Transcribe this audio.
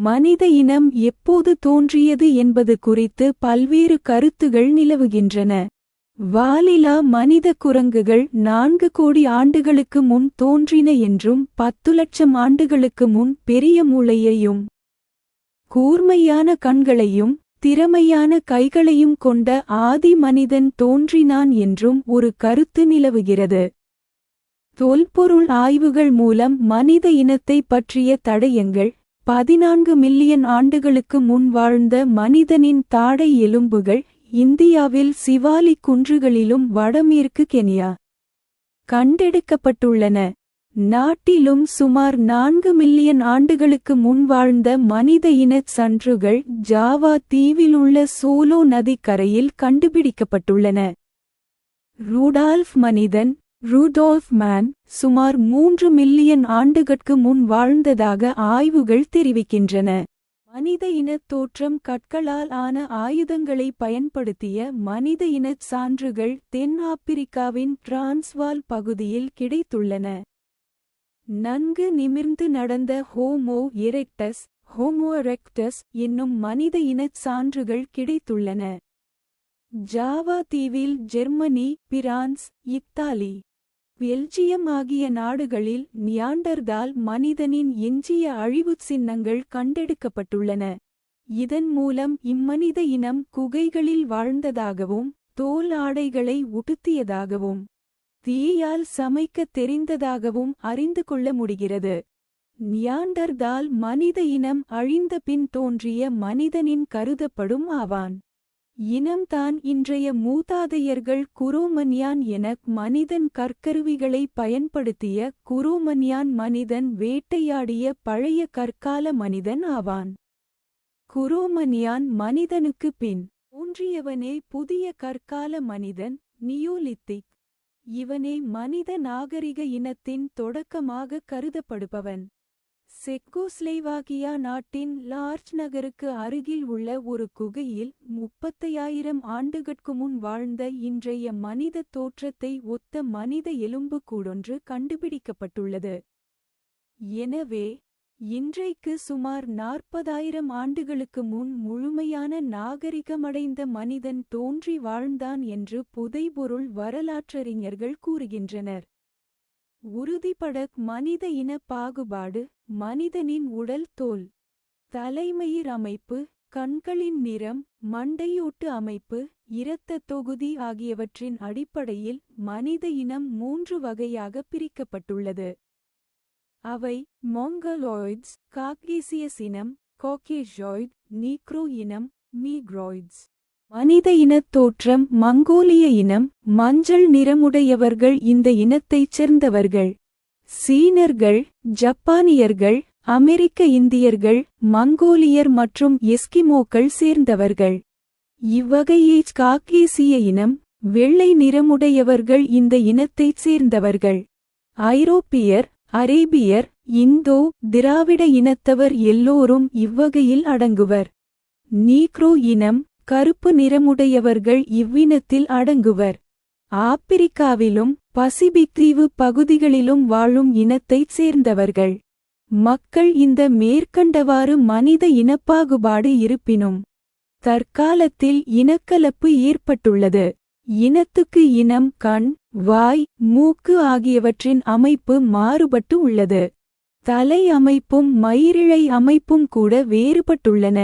மனித இனம் எப்போது தோன்றியது என்பது குறித்து பல்வேறு கருத்துகள் நிலவுகின்றன. வாலிலா மனித குரங்குகள் நான்கு கோடி ஆண்டுகளுக்கு முன் தோன்றின என்றும் பத்து லட்சம் ஆண்டுகளுக்கு முன் பெரிய மூளையையும் கூர்மையான கண்களையும் திறமையான கைகளையும் கொண்ட ஆதி மனிதன் தோன்றினான் என்றும் ஒரு கருத்து நிலவுகிறது. தொல்பொருள் ஆய்வுகள் மூலம் மனித இனத்தை பற்றிய தடயங்கள் பதினான்கு மில்லியன் ஆண்டுகளுக்கு முன் வாழ்ந்த மனிதனின் தாடை எலும்புகள் இந்தியாவில் சிவாலி குன்றுகளிலும் வடமேற்கு கென்யா கண்டெடுக்கப்பட்டுள்ளன. நாட்டிலும் சுமார் நான்கு மில்லியன் ஆண்டுகளுக்கு முன் வாழ்ந்த மனித இனச் சன்றுகள் ஜாவா தீவிலுள்ள சோலோ நதிக்கரையில் கண்டுபிடிக்கப்பட்டுள்ளன. ரூடால்ஃப் மனிதன் ரூடோல்ஃப் மேன் சுமார் மூன்று மில்லியன் ஆண்டுகட்கு முன் வாழ்ந்ததாக ஆய்வுகள் தெரிவிக்கின்றன. மனித இனத் தோற்றம் கற்களால் ஆன ஆயுதங்களை பயன்படுத்திய மனித இனச் சான்றுகள் தென் ஆப்பிரிக்காவின் டிரான்ஸ்வால் பகுதியில் கிடைத்துள்ளன. நன்கு நிமிர்ந்து நடந்த ஹோமோ எரெக்டஸ் ஹோமோ ரெக்டஸ் என்னும் மனித இனச் சான்றுகள் கிடைத்துள்ளன. ஜாவா தீவில் ஜெர்மனி பிரான்ஸ் இத்தாலி. பெல்ஜியம் ஆகிய நாடுகளில் நியாண்டர்தால் மனிதனின் எஞ்சிய அழிவுச் சின்னங்கள் கண்டெடுக்கப்பட்டுள்ளன. இதன் மூலம் இம்மனித இனம் குகைகளில் வாழ்ந்ததாகவும் தோல் ஆடைகளை உடுத்தியதாகவும் தீயால் சமைக்கத் தெரிந்ததாகவும் அறிந்து கொள்ள முடிகிறது. நியாண்டர்தால் மனித இனம் அழிந்த பின் தோன்றிய மனிதனின் கருதப்படும் ஆவான். இனம்தான் இன்றைய மூதாதையர்கள் குரோமன்யான் என மனிதன் கற்கருவிகளை பயன்படுத்திய குரோமன்யான் மனிதன் வேட்டையாடிய பழைய கற்கால மனிதன் ஆவான். குரோமன்யான் மனிதனுக்கு பின் தோன்றியவனே புதிய கற்கால மனிதன் நியோலித்திக். இவனே மனித நாகரிக இனத்தின் தொடக்கமாக கருதப்படுபவன். செக்கோஸ்லேவாகியா நாட்டின் லார்ஜ் நகருக்கு அருகில் உள்ள ஒரு குகையில் முப்பத்தையாயிரம் ஆண்டுகட்கு முன் வாழ்ந்த இன்றைய மனித தோற்றத்தை ஒத்த மனித எலும்புக்கூடொன்று கண்டுபிடிக்கப்பட்டுள்ளது. எனவே இன்றைக்கு சுமார் நாற்பதாயிரம் ஆண்டுகளுக்கு முன் முழுமையான நாகரிகமடைந்த மனிதன் தோன்றி வாழ்ந்தான் என்று புதைபொருள் வரலாற்றறிஞர்கள் கூறுகின்றனர். உறுதிபட மனித இன பாகுபாடு மனிதனின் உடல் தோல் தலைமயிர் அமைப்பு கண்களின் நிறம் மண்டையோட்டு அமைப்பு இரத்த தொகுதி ஆகியவற்றின் அடிப்படையில் மனித இனம் மூன்று வகையாக பிரிக்கப்பட்டுள்ளது. அவை மொங்கலோய்ட்ஸ் காக்கேசியஸ் இனம் காக்கேஷாய்ட் நீக்ரோ இனம் நீக்ரோய்ட்ஸ். மனித இனத் தோற்றம் மங்கோலிய இனம் மஞ்சள் நிறமுடையவர்கள் இந்த இனத்தைச் சேர்ந்தவர்கள். சீனர்கள் ஜப்பானியர்கள் அமெரிக்க இந்தியர்கள் மங்கோலியர் மற்றும் எஸ்கிமோக்கள் சேர்ந்தவர்கள். இவ்வகையைச் காக்கேசிய இனம் வெள்ளை நிறமுடையவர்கள் இந்த இனத்தைச் சேர்ந்தவர்கள். ஐரோப்பியர் அரேபியர் இந்தோ திராவிட இனத்தவர் எல்லோரும் இவ்வகையில் அடங்குவர். நீக்ரோ இனம் கருப்பு நிறமுடையவர்கள் இவ்வினத்தில் அடங்குவர். ஆப்பிரிக்காவிலும் பசிபிக் தீவு பகுதிகளிலும் வாழும் இனத்தைச் சேர்ந்தவர்கள். மக்கள் இந்த மேற்கண்டவாறு மனித இனப்பாகுபாடு இருப்பினும் தற்காலத்தில் இனக்கலப்பு ஏற்பட்டுள்ளது. இனத்துக்கு இனம் கண் வாய் மூக்கு ஆகியவற்றின் அமைப்பு மாறுபட்டு உள்ளது. தலை அமைப்பும் மயிரிழை அமைப்பும் கூட வேறுபட்டுள்ளன.